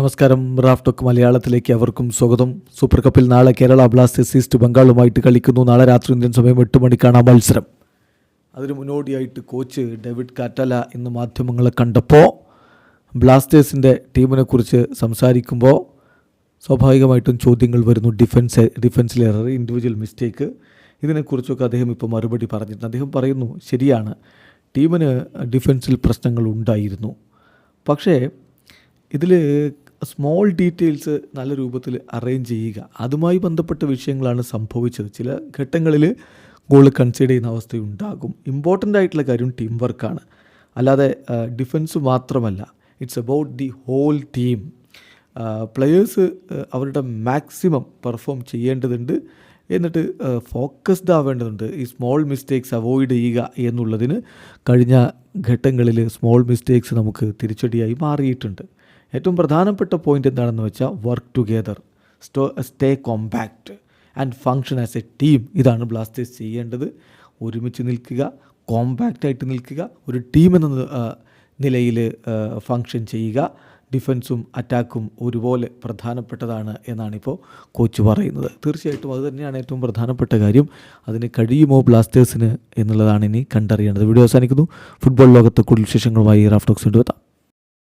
നമസ്കാരം. Raf talk മലയാളത്തിലേക്ക് അവർക്കും സ്വാഗതം. സൂപ്പർ കപ്പിൽ നാളെ കേരള ബ്ലാസ്റ്റേഴ്സ് ഈസ്റ്റ് ബംഗാളുമായിട്ട് കളിക്കുന്നു. നാളെ രാത്രി ഇന്ത്യൻ സമയം എട്ട് മണിക്കാണ് മത്സരം. അതിന് മുന്നോടിയായിട്ട് കോച്ച് ഡേവിഡ് കാറ്റല ഇന്ന് മാധ്യമങ്ങളെ കണ്ടപ്പോൾ ബ്ലാസ്റ്റേഴ്സിന്റെ ടീമിനെക്കുറിച്ച് സംസാരിക്കുമ്പോൾ സ്വാഭാവികമായിട്ടും ചോദ്യങ്ങൾ വരുന്നു. ഡിഫൻസ് ഡിഫൻസിലെ എറർ ഇൻഡിവിജ്വൽ മിസ്റ്റേക്ക് ഇതിനെക്കുറിച്ചൊക്കെ അദ്ദേഹം ഇപ്പോൾ മറുപടി പറഞ്ഞിട്ടുണ്ട്. അദ്ദേഹം പറയുന്നു ശരിയാണ് ടീമിന് ഡിഫൻസിൽ പ്രശ്നങ്ങൾ ഉണ്ടായിരുന്നു. പക്ഷേ ഇതിൽ സ്മോൾ ഡീറ്റെയിൽസ് നല്ല രൂപത്തിൽ അറേഞ്ച് ചെയ്യുക. അതുമായി ബന്ധപ്പെട്ട വിഷയങ്ങളാണ് സംഭവിച്ചത്. ചില ഘട്ടങ്ങളിൽ ഗോൾ കൺസിഡർ ചെയ്യുന്ന അവസ്ഥയുണ്ടാകും. ഇമ്പോർട്ടന്റ് ആയിട്ടുള്ള കാര്യം ടീം വർക്കാണ് അല്ലാതെ ഡിഫൻസ് മാത്രമല്ല. It's about the whole team players അവരുടെ മാക്സിമം പെർഫോം ചെയ്യേണ്ടതുണ്ട്. എന്നിട്ട് ഫോക്കസ്ഡ് ആവേണ്ടതുണ്ട്. ഈ സ്മോൾ മിസ്റ്റേക്സ് അവോയ്ഡ് ചെയ്യുക എന്നുള്ളതിന് കഴിഞ്ഞ ഘട്ടങ്ങളിൽ സ്മോൾ മിസ്റ്റേക്സ് നമുക്ക് തിരിച്ചടിയായി മാറിയിട്ടുണ്ട്. ഏറ്റവും പ്രധാനപ്പെട്ട പോയിന്റ് എന്താണെന്ന് വെച്ചാൽ വർക്ക് ടുഗെദർ സ്റ്റോ stay compact and function as a team ഇതാണ് ബ്ലാസ്റ്റേഴ്സ് ചെയ്യേണ്ടത്. ഒരുമിച്ച് നിൽക്കുക കോമ്പാക്റ്റ് ആയിട്ട് നിൽക്കുക ഒരു ടീം എന്ന നിലയിൽ ഫങ്ഷൻ ചെയ്യുക. ഡിഫൻസും അറ്റാക്കും ഒരുപോലെ പ്രധാനപ്പെട്ടതാണ് എന്നാണിപ്പോൾ കോച്ച് പറയുന്നത്. തീർച്ചയായിട്ടും അത് തന്നെയാണ് ഏറ്റവും പ്രധാനപ്പെട്ട കാര്യം. അതിന് കഴിയുമോ ബ്ലാസ്റ്റേഴ്സിന് എന്നുള്ളതാണ് ഇനി കണ്ടറിയേണ്ടത്. വീഡിയോ അവസാനിക്കുന്നു. ഫുട്ബോൾ ലോകത്തെ കൂടുതൽ വിശേഷങ്ങളുമായി റാഫ്റ്റോക്സ് കൊണ്ടുവെത്താം